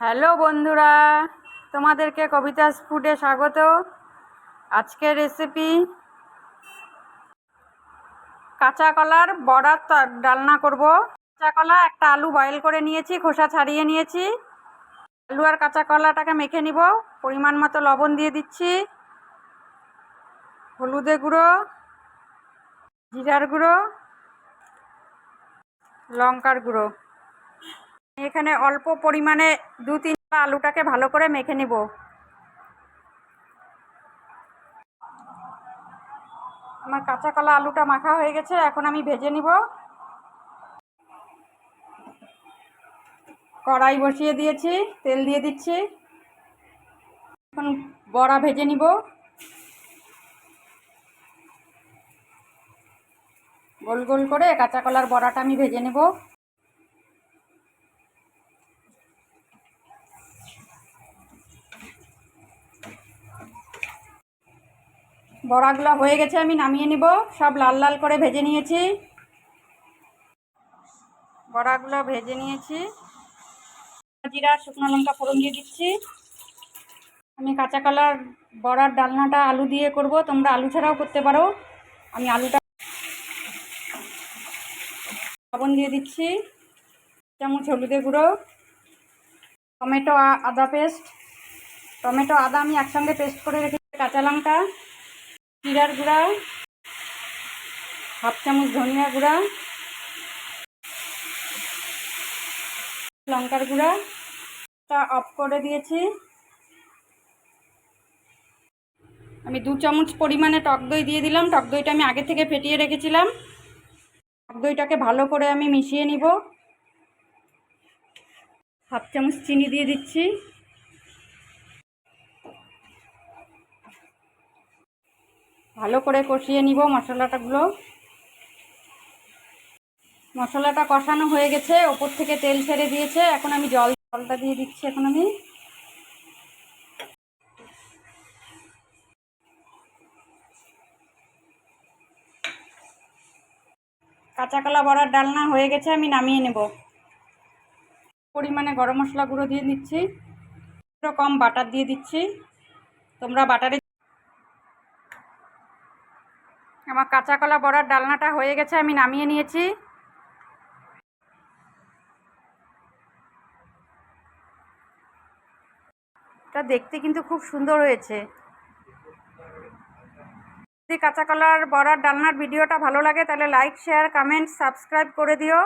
Hello বন্ধুরা, তোমাদেরকে কবিতাস ফুডে স্বাগত। আজকের রেসিপি কাঁচা কলার বড়ার ডালনা করব। কাঁচা কলা একটা আলু বয়েল করে নিয়েছি, খোসা ছাড়িয়ে নিয়েছি। আলু আর কাঁচা কলাটাকে মেখে নিব। পরিমাণ মতো লবণ দিয়ে দিচ্ছি। হলুদে গুঁড়ো, জিরার গুঁড়ো, লঙ্কার গুঁড়ো। এখানে অল্প পরিমাণে দু তিনটা আলুটাকে ভালো করে মেখে নেব। আমার কাঁচা কলা আলুটা মাখা হয়ে গেছে, এখন আমি ভেজে নিব। কড়াই বসিয়ে দিয়েছি, তেল দিয়ে দিচ্ছি। এখন বড়া ভেজে নিব। গোল গোল করে কাঁচা কলার বড়াটা আমি ভেজে নেব। বড়াগুলো হয়ে গেছে, আমি নামিয়ে নিব। সব লাল লাল করে ভেজে নিয়েছি। বড়াগুলো ভেজে নিয়েছি। জিরা, শুকনো লঙ্কা ফোড়ন দিয়ে দিচ্ছি। আমি কাঁচা কলার বড়ার ডালনাটা আলু দিয়ে করব। তোমরা আলু ছাড়াও করতে পারো। আমি আলুটা লবণ দিয়ে দিচ্ছি। চামচ হলুদের গুঁড়ো। টমেটো আদা পেস্ট। টমেটো, আদা আমি একসঙ্গে পেস্ট করে রেখেছি কাঁচা লঙ্কা। জিরার গুঁড়া, হাফ চামচ ধনিয়া গুঁড়া, লঙ্কার গুঁড়া তা অফ করে দিয়েছি। আমি দু চামচ পরিমাণে টক দই দিয়ে দিলাম। টক দইটা আমি আগে থেকে ফেটিয়ে রেখেছিলাম। টক দইটাকে ভালো করে আমি মিশিয়ে নিব। হাফ চামচ চিনি দিয়ে দিচ্ছি। ভালো করে কষিয়ে নিব মশলাটাগুলো। মশলাটা কষানো হয়ে গেছে, ওপর থেকে তেল ছেড়ে দিয়েছে। এখন আমি জল, জলটা দিয়ে দিচ্ছি এখন আমি। কাঁচা কলা বড়ার ডালনা হয়ে গেছে, আমি নামিয়ে নেব। পরিমাণে গরম মশলা গুঁড়ো দিয়ে দিচ্ছি। কম বাটার দিয়ে দিচ্ছি। তোমরা বাটারে আমার কাঁচা কলা বড়ার ডালনাটা হয়ে গেছে, আমি নামিয়ে নিয়েছি। এটা দেখতে কিন্তু খুব সুন্দর হয়েছে। যদি কাঁচা কলার বড়ার ডালনার ভিডিওটা ভালো লাগে, তাহলে লাইক শেয়ার কমেন্ট সাবস্ক্রাইব করে দিও।